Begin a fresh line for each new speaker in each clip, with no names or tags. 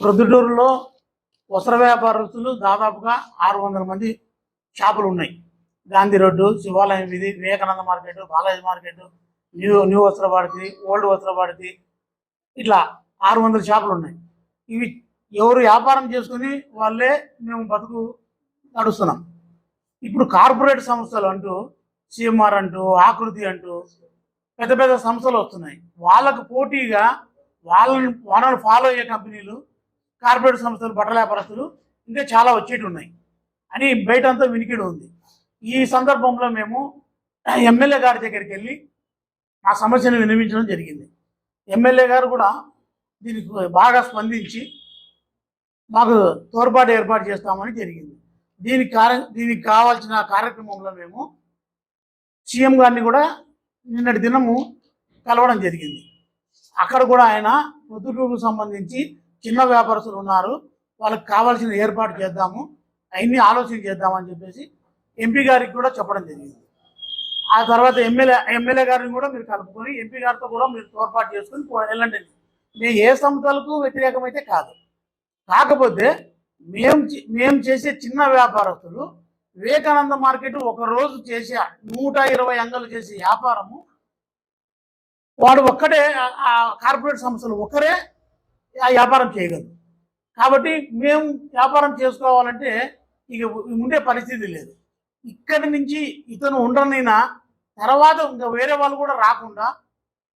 ప్రొద్దుటూరులో వస్త్ర వ్యాపారస్తులు దాదాపుగా ఆరు వందల మంది షాపులు ఉన్నాయి. గాంధీ రోడ్డు శివాలయం వీధి Vivekananda market Balaji market new new Vastrabharati old Vastrabharati ఇట్లా ఆరు వందల షాపులు ఉన్నాయి. ఇవి ఎవరు వ్యాపారం చేసుకుని వాళ్ళే మేము బతుకు నడుస్తున్నాం. ఇప్పుడు కార్పొరేట్ సంస్థలు అంటూ సిఎంఆర్ అంటూ ఆకృతి అంటూ పెద్ద పెద్ద సంస్థలు వస్తున్నాయి. వాళ్ళకు పోటీగా వాళ్ళని వాళ్ళని ఫాలో అయ్యే కంపెనీలు కార్పొరేట్ సంస్థలు బట్టల వ్యాపారస్తులు ఇంకా చాలా వచ్చేటి ఉన్నాయి అని బయటంతా వినికిడి ఉంది. ఈ సందర్భంలో మేము ఎమ్మెల్యే గారి దగ్గరికి వెళ్ళి ఆ సమస్యను వినిపించడం జరిగింది. ఎమ్మెల్యే గారు కూడా దీనికి బాగా స్పందించి మాకు తోడ్పాటు ఏర్పాటు చేస్తామని జరిగింది. దీనికి కార్య దీనికి కావాల్సిన కార్యక్రమంలో మేము సీఎం గారిని కూడా నిన్నటి దినము కలవడం జరిగింది. అక్కడ కూడా ఆయన పొద్దుటూరుకు సంబంధించి చిన్న వ్యాపారస్తులు ఉన్నారు. వాళ్ళకి కావాల్సిన ఏర్పాటు చేద్దాము. అవన్నీ ఆలోచన చేద్దామని చెప్పేసి ఎంపీ గారికి కూడా చెప్పడం జరిగింది. ఆ తర్వాత ఎమ్మెల్యే ఎమ్మెల్యే గారిని కూడా మీరు కలుపుకొని ఎంపీ గారితో కూడా మీరు తోడ్పాటు చేసుకుని వెళ్ళండి. మేము ఏ సంస్థలకు వ్యతిరేకమైతే కాదు. కాకపోతే మేము మేము చేసే చిన్న వ్యాపారస్తులు వివేకానంద మార్కెట్ ఒక రోజు చేసే నూట ఇరవై అంగలు చేసే వ్యాపారము వాడు ఒక్కడే ఆ- కార్పొరేట్ సంస్థలు ఒకరే వ్యాపారం చేయగలరు కాబట్టి మేము వ్యాపారం చేసుకోవాలంటే ఇక ఉండే పరిస్థితి లేదు. ఇక్కడి నుంచి ఇతను ఉండనైనా తర్వాత ఇంకా వేరే వాళ్ళు కూడా రాకుండా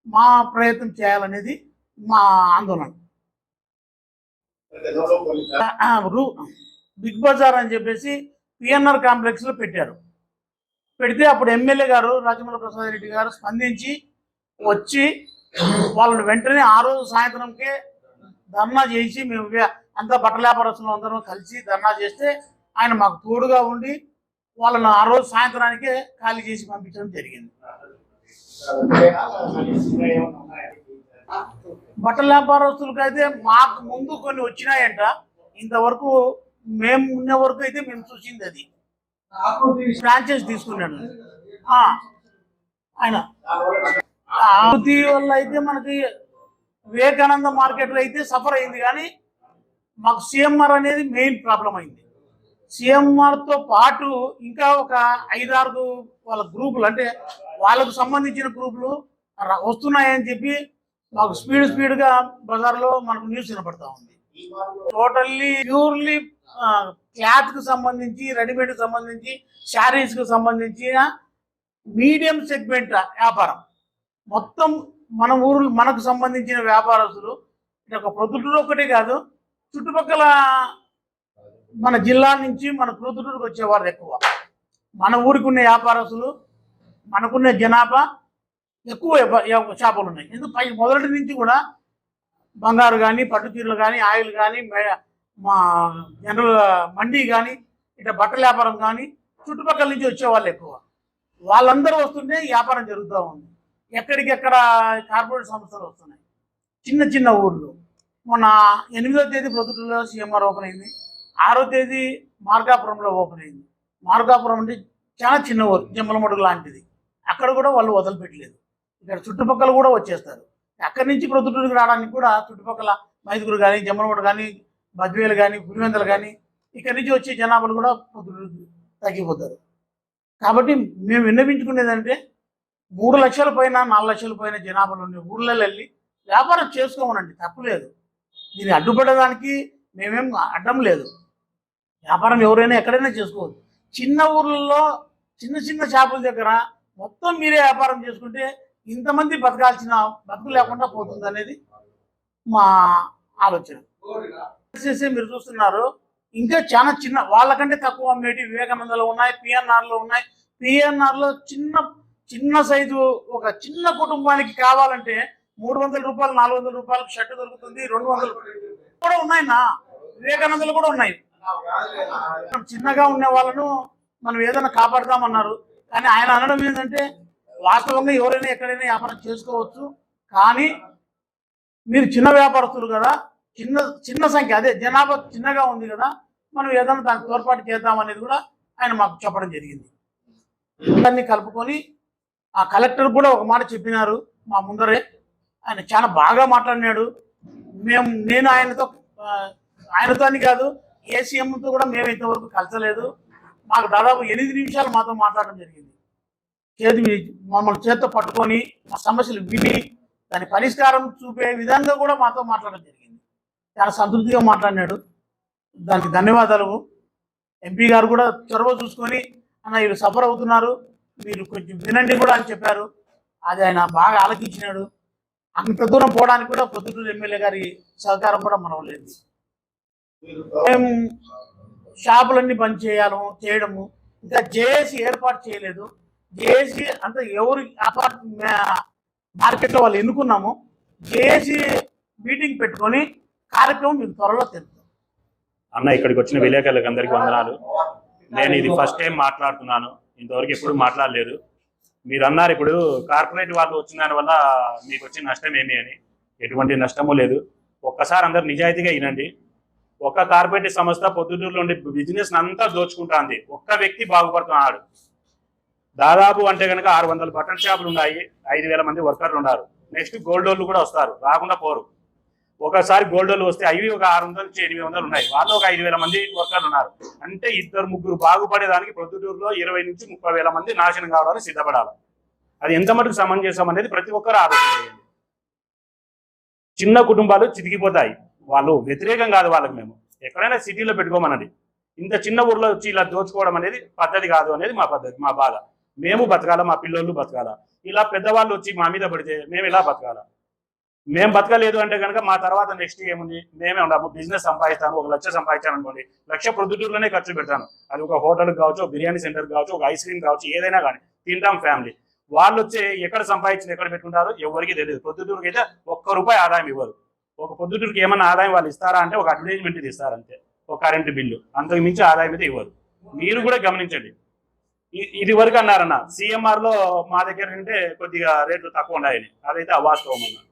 మా ప్రయత్నం చేయాలనేది మా ఆందోళన. బిగ్ బజార్ అని చెప్పేసి పిఎన్ఆర్ కాంప్లెక్స్లో పెట్టారు. పెడితే అప్పుడు ఎమ్మెల్యే గారు రాజమౌళి ప్రసాద్ రెడ్డి గారు స్పందించి వచ్చి వాళ్ళని వెంటనే ఆ రోజు సాయంత్రంకే ధర్నా చేసి మేము అంతా బట్టల వ్యాపారస్తులు అందరం కలిసి ధర్నా చేస్తే ఆయన మాకు తోడుగా ఉండి వాళ్ళను ఆ రోజు సాయంత్రానికే ఖాళీ చేసి పంపించడం జరిగింది. బట్టల వ్యాపారస్తులకు అయితే మాకు ముందు కొన్ని వచ్చినాయంట. ఇంతవరకు మేము ఉన్న వరకు అయితే మేము చూసింది అది. ఫ్రాంచైజ్ తీసుకున్నాడు. ఆయన. ఆకృతి వల్ల అయితే మనకి వివేకానంద మార్కెట్లో అయితే సఫర్ అయింది కానీ మాకు సిఎంఆర్ అనేది మెయిన్ ప్రాబ్లం అయింది. సిఎంఆర్తో పాటు ఇంకా ఒక ఐదారు వాళ్ళ గ్రూపులు అంటే వాళ్ళకు సంబంధించిన గ్రూపులు వస్తున్నాయని చెప్పి మాకు స్పీడ్ స్పీడ్గా బజార్లో మనకు న్యూస్ వినపడతా ఉంది. టోటల్లీ ప్యూర్లీ క్లాత్కి సంబంధించి రెడీమేడ్కి సంబంధించి శారీస్కి సంబంధించిన మీడియం సెగ్మెంట్ వ్యాపారం. మొత్తం మన ఊరు మనకు సంబంధించిన వ్యాపారస్తులు ఇది ఒక ప్రొద్దుటూరు ఒకటే కాదు చుట్టుపక్కల మన జిల్లా నుంచి మన ప్రొద్దుటూరుకు వచ్చేవారు ఎక్కువ. మన ఊరికి ఉన్న వ్యాపారస్తులు మనకున్న జనాభా ఎక్కువ చేపలు ఉన్నాయి. ఎందుకు? పై మొదటి నుంచి కూడా బంగారు కానీ పట్టుచీరలు కానీ ఆయిల్ కానీ మా జనరల్ మండీ కానీ ఇట్లా బట్టల వ్యాపారం కానీ చుట్టుపక్కల నుంచి వచ్చేవాళ్ళు ఎక్కువ. వాళ్ళందరూ వస్తుంటే వ్యాపారం జరుగుతూ ఉంది. ఎక్కడికెక్కడ కార్పొరేట్ సంస్థలు వస్తున్నాయి? చిన్న చిన్న ఊర్లు. మొన్న ఎనిమిదో తేదీ ప్రొద్దుటూరులో సీఎంఆర్ ఓపెన్ అయింది. ఆరో తేదీ మార్గాపురంలో ఓపెన్ అయింది. మార్గాపురం అంటే చాలా చిన్న ఊరు జమ్మలమడుగు లాంటిది. అక్కడ కూడా వాళ్ళు వదిలిపెట్టలేదు. ఇక్కడ చుట్టుపక్కల కూడా వచ్చేస్తారు. అక్కడి నుంచి ప్రొద్దుటూరుకి రావడానికి కూడా చుట్టుపక్కల మైదుగురు కానీ జమ్మలమడు కానీ బద్వేలు కానీ పులివెందలు కానీ ఇక్కడి నుంచి వచ్చే జనాభాలు కూడా ప్రొద్దుటూరుకి తగ్గిపోతారు. కాబట్టి మేము విన్నపించుకునేదంటే మూడు లక్షల పైన నాలుగు లక్షల పైన జనాభాలు ఉండే ఊర్లలో వెళ్ళి వ్యాపారం చేసుకోమనండి తప్పులేదు. దీన్ని అడ్డుపడడానికి మేమేం అడ్డం లేదు. వ్యాపారం ఎవరైనా ఎక్కడైనా చేసుకోవచ్చు. చిన్న ఊర్లలో చిన్న చిన్న చేపల దగ్గర మొత్తం మీరే వ్యాపారం చేసుకుంటే ఇంతమంది బతకాల్సిన బతుకు లేకుండా పోతుంది అనేది మా ఆలోచన. చేసి మీరు చూస్తున్నారు ఇంకా చాలా చిన్న వాళ్ళకంటే తక్కువ అమ్మేటి వివేకానందలో ఉన్నాయి పిఎన్ఆర్లు ఉన్నాయి. పిఎన్ఆర్లో చిన్న చిన్న సైజు ఒక చిన్న కుటుంబానికి కావాలంటే మూడు వందల రూపాయలు నాలుగు వందల రూపాయలకు షర్ట్ దొరుకుతుంది రెండు వందలు కూడా ఉన్నాయి నా వివేకానందలు కూడా ఉన్నాయి. మనం చిన్నగా ఉండే వాళ్ళను మనం ఏదైనా కాపాడదామన్నారు. కానీ ఆయన అనడం ఏంటంటే వాస్తవంగా ఎవరైనా ఎక్కడైనా వ్యాపారం చేసుకోవచ్చు కానీ మీరు చిన్న వ్యాపారస్తులు కదా చిన్న చిన్న సంఖ్య అదే జనాభా చిన్నగా ఉంది కదా మనం ఏదైనా దానికి తోడ్పాటు చేద్దాం అనేది కూడా ఆయన మాకు చెప్పడం జరిగింది. దాన్ని కలుపుకొని ఆ కలెక్టర్ కూడా ఒక మాట చెప్పినారు మా ముందరే. ఆయన చాలా బాగా మాట్లాడినాడు. మేము నేను ఆయనతో ఆయనతో అని కాదు ఏసీఎంతో కూడా మేము ఇంతవరకు కలచలేదు మాకు దాదాపు ఎనిమిది నిమిషాలు మాతో మాట్లాడడం జరిగింది. చేతి మమ్మల్ని చేత్తో పట్టుకొని మా సమస్యలు విని దాని పరిష్కారం చూపే విధంగా కూడా మాతో మాట్లాడడం జరిగింది. చాలా సంతృప్తిగా మాట్లాడినాడు. దానికి ధన్యవాదాలు. ఎంపీ గారు కూడా చొరవ చూసుకొని అన్న వీళ్ళు సఫర్ అవుతున్నారు. మీరు కొంచెం వినండి కూడా అని చెప్పారు. అది ఆయన బాగా ఆలోచించినాడు అంత దూరం పోవడానికి కూడా పొద్దుటూరు ఎమ్మెల్యే గారి సహకారం కూడా మనం లేదు. మేము షాపులన్నీ బంద్ చేయాలి చేయడము. ఇంకా జేఏసీ ఏర్పాటు చేయలేదు. జేఏసీ అంటే ఎవరు అపార్ట్ మార్కెట్లో వాళ్ళు ఎన్నుకున్నాము జేఏసీ మీటింగ్ పెట్టుకొని కార్యక్రమం మీరు త్వరలో తెలుపుతాం
అన్న ఇక్కడికి వచ్చిన విలేకరులకు అందరికీ వందనాలు. నేను ఇది ఫస్ట్ టైం మాట్లాడుతున్నాను. ఇంతవరకు ఎప్పుడు మాట్లాడలేదు. మీరు అన్నారు ఇప్పుడు కార్పొరేట్ వాళ్ళు వచ్చిన దాని వల్ల మీకు వచ్చిన నష్టం ఏమి అని. ఎటువంటి నష్టము లేదు. ఒక్కసారి అందరు నిజాయితీగా వినండి. ఒక్క కార్పొరేట్ సంస్థ పొద్దుటూరులో ఉండే బిజినెస్ అంతా దోచుకుంటుంది. ఒక్క వ్యక్తి బాగుపడుతున్నాడు. దాదాపు అంటే కనుక ఆరు వందల బట్టల షాపులు ఉన్నాయి. ఐదు వేల మంది వర్కర్లు ఉన్నారు. నెక్స్ట్ గోల్డ్ వాళ్ళు కూడా వస్తారు. రాకుండా పోరు. ఒకసారి గోల్డ్ వస్తే అవి ఒక ఆరు వందల నుంచి ఎనిమిది వందలు ఉన్నాయి. వాళ్ళు ఒక ఐదు వేల మంది వర్కర్లు ఉన్నారు. అంటే ఇద్దరు ముగ్గురు బాగుపడేదానికి ప్రొద్దుటూరులో ఇరవై నుంచి ముప్పై వేల మంది నాశనం కావడానికి సిద్ధపడాలి. అది ఎంత మటుకు సమంజసం అనేది ప్రతి ఒక్కరు ఆలోచించేయండి చిన్న కుటుంబాలు చితికిపోతాయి. వాళ్ళు వ్యతిరేకం కాదు వాళ్ళకి మేము. ఎక్కడైనా సిటీలో పెట్టుకోమన్నది ఇంత చిన్న ఊర్లో వచ్చి ఇలా దోచుకోవడం అనేది పద్ధతి కాదు అనేది మా పద్ధతి మా బాధ. మేము బతకాల మా పిల్లలు బతకాల? ఇలా పెద్దవాళ్ళు వచ్చి మా మీద పడితే మేము ఇలా బతకాల? మేము బతకలేదు అంటే కనుక మా తర్వాత నెక్స్ట్ ఏముంది? మేమే ఉండము బిజినెస్ సంపాదిస్తాను ఒక లక్ష సంపాదించాను అనుకోండి. లక్ష ప్రొద్దుటూరులోనే ఖర్చు పెడతాను. అది ఒక హోటల్ కావచ్చు బిర్యానీ సెంటర్ కావచ్చు ఒక ఐస్ క్రీమ్ కావచ్చు ఏదైనా కానీ తింటాం ఫ్యామిలీ వాళ్ళు వచ్చి ఎక్కడ సంపాదించింది ఎక్కడ పెట్టుకుంటారో ఎవరికి తెలియదు. పొద్దుటూరుకి అయితే ఒక్క రూపాయి ఆదాయం ఇవ్వరు. ఒక పొద్దుటూరుకి ఏమైనా ఆదాయం వాళ్ళు ఇస్తారా అంటే ఒక అడ్వర్టైజ్మెంట్ ఇది ఇస్తారు అంతే. ఒక కరెంటు బిల్లు అంతకు మించి ఆదాయం అయితే ఇవ్వరు. మీరు కూడా గమనించండి. ఇది వరకు అన్నారన్న. సిఎంఆర్లో మా దగ్గర ఉంటే కొద్దిగా రేట్లు తక్కువ ఉన్నాయని అదైతే అవాస్తవం అన్నారు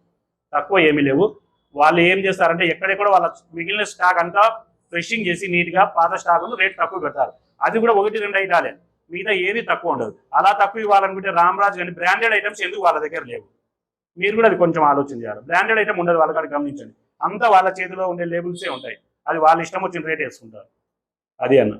తక్కువ ఏమీ లేవు. వాళ్ళు ఏం చేస్తారంటే ఎక్కడెక్కడ వాళ్ళ మిగిలిన స్టాక్ అంతా ఫ్రెషింగ్ చేసి నీట్గా పాత స్టాకులు రేట్ తక్కువ పెడతారు. అది కూడా ఒకటి రెండు ఐటాలే. మిగతా ఏది తక్కువ ఉండదు. అలా తక్కువ ఇవ్వాలనుకుంటే రామరాజ్ కానీ బ్రాండెడ్ ఐటమ్స్ ఎందుకు వాళ్ళ దగ్గర లేవు? మీరు కూడా అది కొంచెం ఆలోచన చేయాలి. బ్రాండెడ్ ఐటమ్ ఉండదు వాళ్ళ కాడ గమనించండి. అంతా వాళ్ళ చేతిలో ఉండే లేబుల్సే ఉంటాయి. అది వాళ్ళ ఇష్టం వచ్చిన రేట్ వేసుకుంటారు. అది అన్న.